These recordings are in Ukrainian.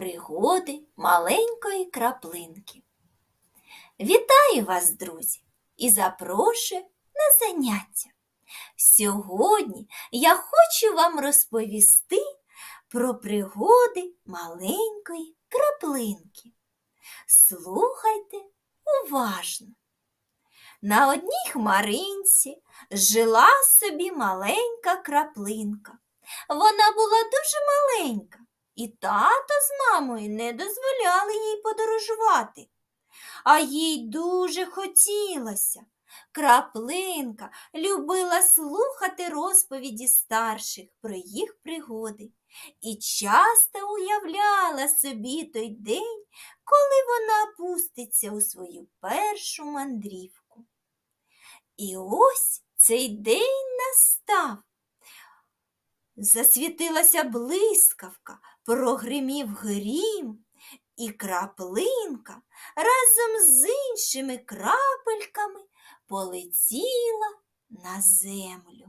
Пригоди маленької краплинки. Вітаю вас, друзі, і запрошую на заняття. Сьогодні я хочу вам розповісти про пригоди маленької краплинки. Слухайте уважно. На одній хмаринці жила собі маленька краплинка. Вона була дуже маленька, і тато з мамою не дозволяли їй подорожувати. А їй дуже хотілося. Краплинка любила слухати розповіді старших про їх пригоди і часто уявляла собі той день, коли вона пуститься у свою першу мандрівку. І ось цей день настав. Засвітилася блискавка, прогримів грім, і краплинка разом з іншими крапельками полетіла на землю.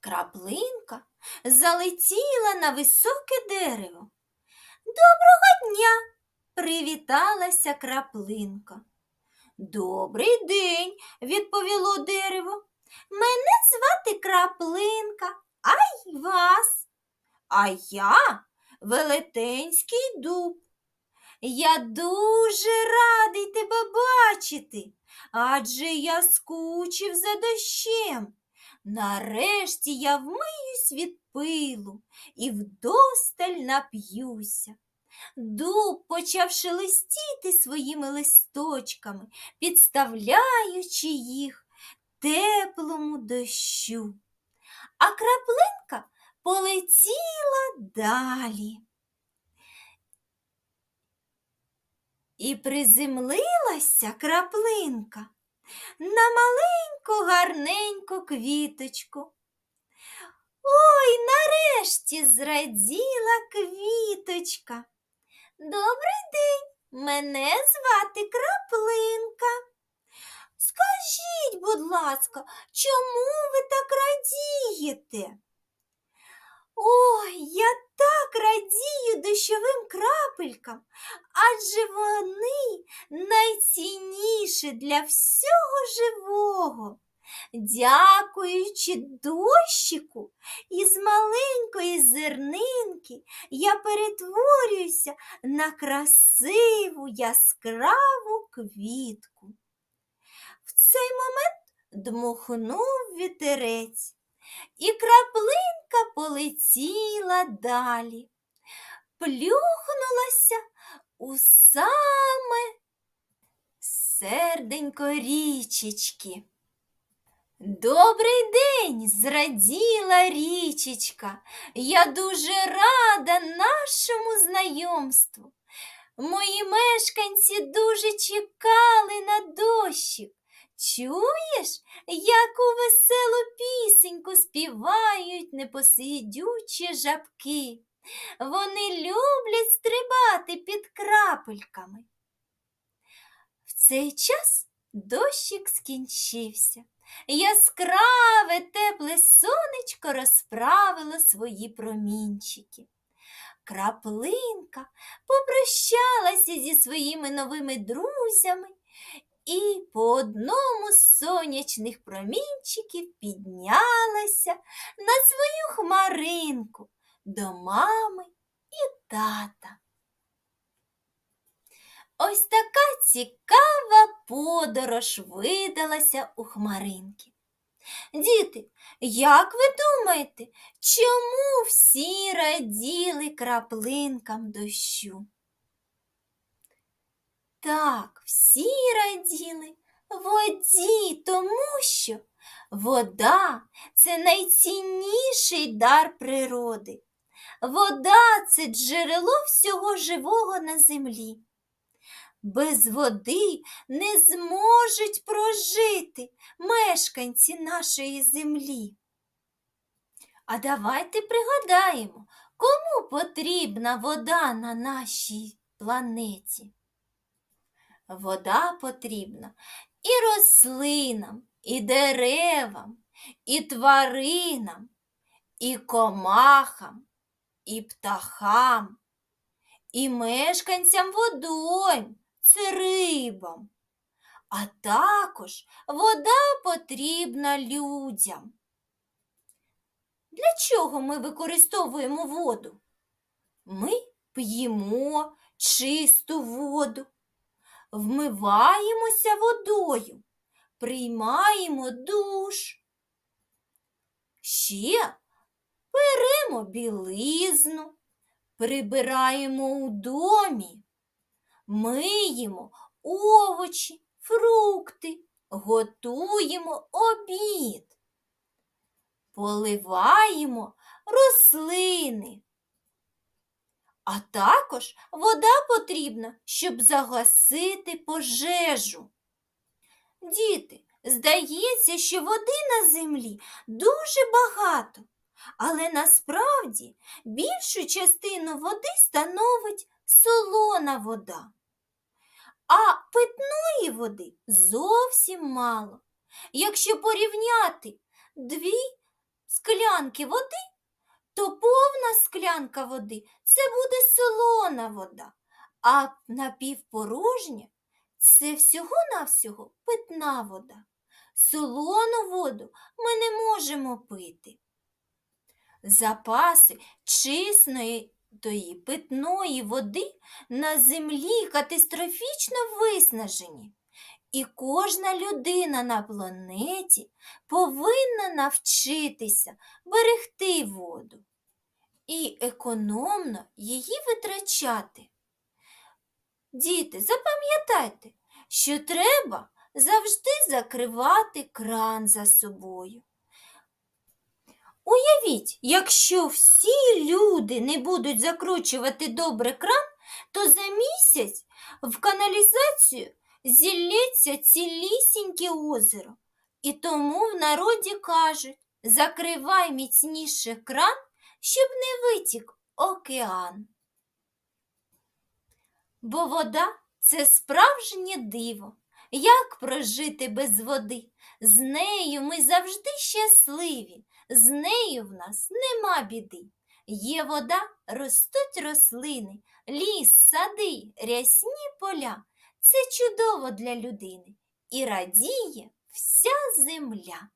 Краплинка залетіла на високе дерево. Доброго дня! привіталася краплинка. Добрий день, відповіло дерево. Мене звати краплинка, а й вас. А я велетенський дуб. Я дуже радий тебе бачити, адже я скучив за дощем. Нарешті я вмиюсь від пилу і вдосталь нап'юся. Дуб почав шелестіти своїми листочками, підставляючи їх теплому дощу. А краплинка полетіла далі. І приземлилася краплинка на маленьку гарненьку квіточку. Ой, нарешті зраділа квіточка. Добрий день, мене звати Краплинка. Скажіть, будь ласка, чому ви так радієте? Ой, я так радію дощовим крапелькам, адже вони найцінніші для всього живого. Дякуючи дощику, із маленької зернинки я перетворююся на красиву яскраву квітку. В цей момент дмухнув вітерець, і краплинка полетіла далі, плюхнулася у саме серденько річечки. Добрий день, зраділа річечка. Я дуже рада нашому знайомству. Мої мешканці дуже чекали на дощик. Чуєш, яку веселу пісеньку співають непосидючі жабки. Вони люблять стрибати під крапельками. В цей час дощик скінчився. Яскраве тепле сонечко розправило свої промінчики. Краплинка попрощалася зі своїми новими друзями і по одному з сонячних промінчиків піднялася на свою хмаринку до мами і тата. Ось така цікава подорож видалася у хмаринки. Діти, як ви думаєте, чому всі раділи краплинкам дощу? Так, всі раділи воді, тому що вода це найцінніший дар природи. Вода це джерело всього живого на землі. Без води не зможуть прожити мешканці нашої землі. А давайте пригадаємо, кому потрібна вода на нашій планеті. Вода потрібна і рослинам, і деревам, і тваринам, і комахам, і птахам, і мешканцям водойм, це рибам. А також вода потрібна людям. Для чого ми використовуємо воду? Ми п'ємо чисту воду, вмиваємося водою, приймаємо душ. Ще беремо білизну, прибираємо у домі, миємо овочі, фрукти, готуємо обід, поливаємо рослини. А також вода потрібна, щоб загасити пожежу. Діти, здається, що води на землі дуже багато, але насправді більшу частину води становить солона вода. А питної води зовсім мало. Якщо порівняти дві склянки води, то повна склянка води це буде солона вода, а напівпорожня це всього-навсього питна вода. Солону воду ми не можемо пити. Запаси чисної тої питної води на землі катастрофічно виснажені. І кожна людина на планеті повинна навчитися берегти воду і економно її витрачати. Діти, запам'ятайте, що треба завжди закривати кран за собою. Уявіть, якщо всі люди не будуть закручувати добре кран, то за місяць в каналізацію зілється цілісіньке озеро. І тому в народі кажуть, закривай міцніше кран, щоб не витік океан. Бо вода це справжнє диво. Як прожити без води? З нею ми завжди щасливі, з нею в нас нема біди. Є вода, ростуть рослини, ліс, сади, рясні поля. Це чудово для людини і радіє вся земля.